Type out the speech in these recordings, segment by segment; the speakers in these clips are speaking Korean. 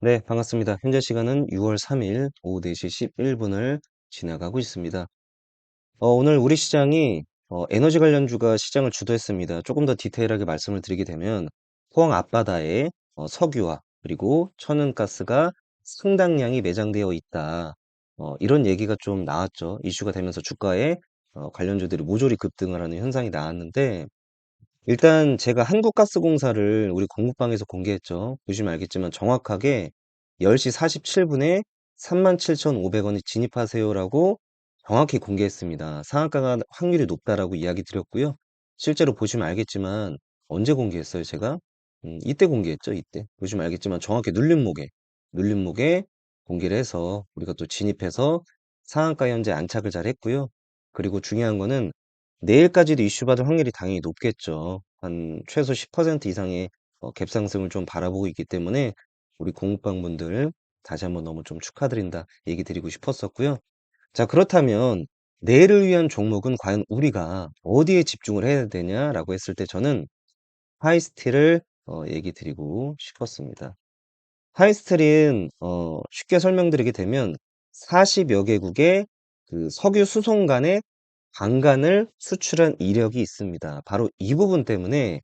네, 반갑습니다. 현재 시간은 6월 3일 오후 4시 11분을 지나가고 있습니다. 어, 오늘 우리 시장이 어, 에너지 관련주가 시장을 주도했습니다. 조금 더 디테일하게 말씀을 드리게 되면 포항 앞바다에 어, 석유와 그리고 천연가스가 상당량이 매장되어 있다. 어, 이런 얘기가 좀 나왔죠. 이슈가 되면서 주가에 어, 관련주들이 모조리 급등을 하는 현상이 나왔는데 일단 제가 한국가스공사를 우리 공부방에서 공개했죠. 보시면 알겠지만 정확하게 10시 47분에 37,500원에 진입하세요라고 정확히 공개했습니다. 상한가가 확률이 높다라고 이야기 드렸고요. 실제로 보시면 알겠지만 언제 공개했어요, 제가? 음, 이때 공개했죠, 이때. 보시면 알겠지만 정확히 눌림목에, 눌림목에 공개를 해서 우리가 또 진입해서 상한가 현재 안착을 잘 했고요. 그리고 중요한 거는 내일까지도 이슈 받을 확률이 당연히 높겠죠. 한 최소 10% 이상의 어, 갭 상승을 좀 바라보고 있기 때문에 우리 공급방분들 다시 한번 너무 좀 축하드린다 얘기 드리고 싶었었고요. 자, 그렇다면 내일을 위한 종목은 과연 우리가 어디에 집중을 해야 되냐라고 했을 때 저는 하이스틸을 어, 얘기 드리고 싶었습니다. 하이스틸은 어, 쉽게 설명드리게 되면 40여 개국의 그 석유 수송간의 방간을 수출한 이력이 있습니다. 바로 이 부분 때문에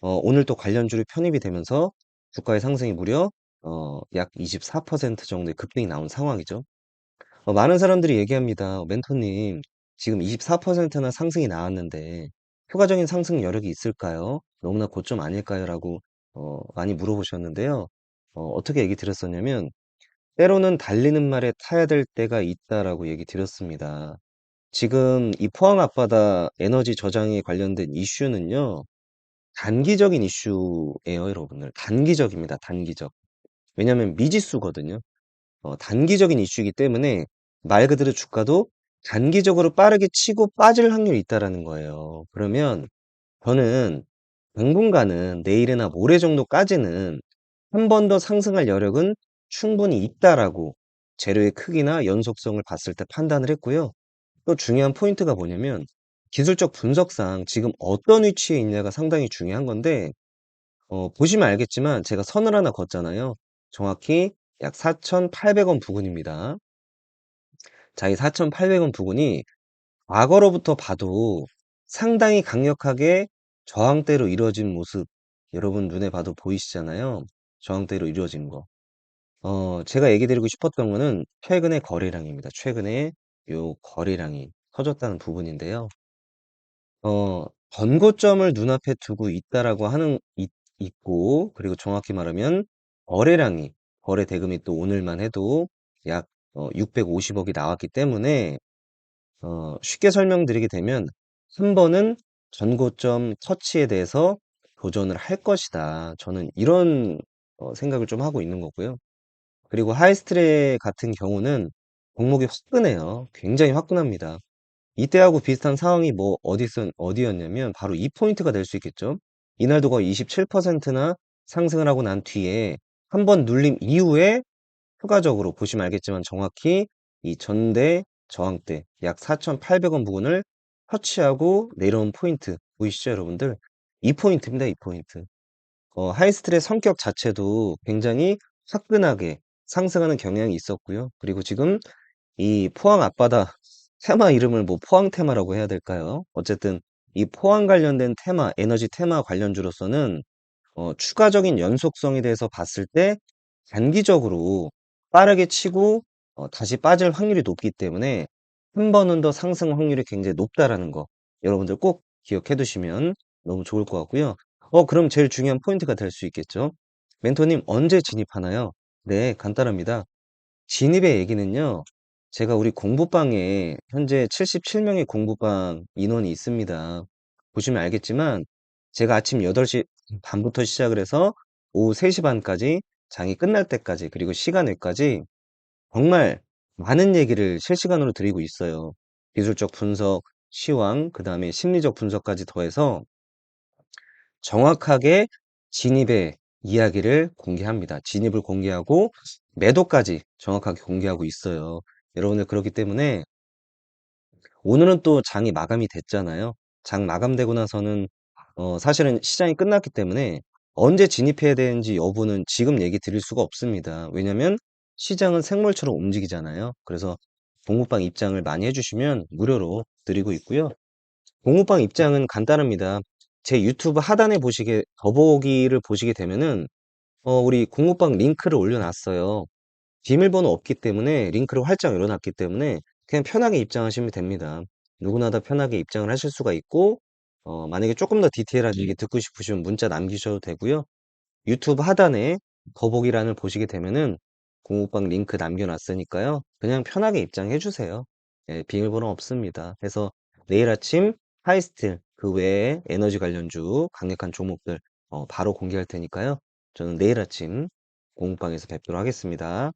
어, 오늘 또 관련주를 편입이 되면서 주가의 상승이 무려 어, 약 24% 정도의 급등이 나온 상황이죠. 어, 많은 사람들이 얘기합니다. 멘토님, 지금 24%나 상승이 나왔는데 효과적인 상승 여력이 있을까요? 너무나 고점 아닐까요? 라고 어, 많이 물어보셨는데요. 어, 어떻게 얘기 드렸었냐면 때로는 달리는 말에 타야 될 때가 있다라고 얘기 드렸습니다. 지금 이 포항 앞바다 에너지 저장에 관련된 이슈는요. 단기적인 이슈예요, 여러분들. 단기적입니다. 단기적. 왜냐하면 미지수거든요. 어, 단기적인 이슈이기 때문에 말 그대로 주가도 단기적으로 빠르게 치고 빠질 확률이 있다라는 거예요. 그러면 저는 당분간은 내일이나 모레 정도까지는 한 번 더 상승할 여력은 충분히 있다라고 재료의 크기나 연속성을 봤을 때 판단을 했고요. 또 중요한 포인트가 뭐냐면 기술적 분석상 지금 어떤 위치에 있냐가 상당히 중요한 건데 어, 보시면 알겠지만 제가 선을 하나 걷잖아요. 정확히 약 4,800원 부근입니다. 자, 이 4,800원 부근이 과거로부터 봐도 상당히 강력하게 저항대로 이루어진 모습 여러분 눈에 봐도 보이시잖아요. 저항대로 이루어진 거. 어, 제가 얘기 드리고 싶었던 거는 최근의 거래량입니다. 최근에 요 거래량이 터졌다는 부분인데요. 어, 전고점을 눈앞에 두고 있다라고 하는, 있, 있고, 그리고 정확히 말하면 거래량이, 거래 대금이 또 오늘만 해도 약 어, 650 억이 나왔기 때문에, 어, 쉽게 설명드리게 되면, 한 번은 전고점 터치에 대해서 도전을 할 것이다. 저는 이런 어, 생각을 좀 하고 있는 거고요. 그리고 하이스트레 같은 경우는 종목이 화끈해요. 굉장히 화끈합니다. 이때하고 비슷한 상황이 뭐 어디선 어디였냐면 바로 이 포인트가 될 수 있겠죠. 이날도 거의 27%나 상승을 하고 난 뒤에 한 번 눌림 이후에 추가적으로 보시면 알겠지만 정확히 이 전대 저항대 약 4,800원 부근을 터치하고 내려온 포인트 보이시죠, 여러분들? 이 포인트입니다, 이 포인트. 어, 하이스트의 성격 자체도 굉장히 화끈하게 상승하는 경향이 있었고요. 그리고 지금 이 포항 앞바다 테마 이름을 뭐 포항 테마라고 해야 될까요? 어쨌든 이 포항 관련된 테마, 에너지 테마 관련주로서는 어, 추가적인 연속성에 대해서 봤을 때 단기적으로 빠르게 치고 어, 다시 빠질 확률이 높기 때문에 한 번은 더 상승 확률이 굉장히 높다라는 거 여러분들 꼭 기억해 두시면 너무 좋을 것 같고요. 어, 그럼 제일 중요한 포인트가 될 수 있겠죠? 멘토님 언제 진입하나요? 네, 간단합니다. 진입의 얘기는요. 제가 우리 공부방에 현재 77명의 공부방 인원이 있습니다. 보시면 알겠지만 제가 아침 8시 반부터 시작을 해서 오후 3시 반까지 장이 끝날 때까지 그리고 시간 외까지 정말 많은 얘기를 실시간으로 드리고 있어요. 기술적 분석, 시황, 그 다음에 심리적 분석까지 더해서 정확하게 진입의 이야기를 공개합니다. 진입을 공개하고 매도까지 정확하게 공개하고 있어요. 여러분들 그렇기 때문에 오늘은 또 장이 마감이 됐잖아요. 장 마감되고 나서는 어, 사실은 시장이 끝났기 때문에 언제 진입해야 되는지 여부는 지금 얘기 드릴 수가 없습니다. 왜냐면 시장은 생물처럼 움직이잖아요. 그래서 공부방 입장을 많이 해주시면 무료로 드리고 있고요. 공부방 입장은 간단합니다. 제 유튜브 하단에 보시게 더보기를 보시게 되면은 어, 우리 공부방 링크를 올려놨어요. 비밀번호 없기 때문에 링크를 활짝 열어놨기 때문에 그냥 편하게 입장하시면 됩니다. 누구나 다 편하게 입장을 하실 수가 있고 어, 만약에 조금 더 디테일한 얘기 듣고 싶으시면 문자 남기셔도 되고요. 유튜브 하단에 더보기란을 보시게 되면은 공부방 링크 남겨놨으니까요. 그냥 편하게 입장해 주세요. 예, 비밀번호 없습니다. 그래서 내일 아침 하이스틸 그 외에 에너지 관련주 강력한 종목들 어, 바로 공개할 테니까요. 저는 내일 아침 공부방에서 뵙도록 하겠습니다.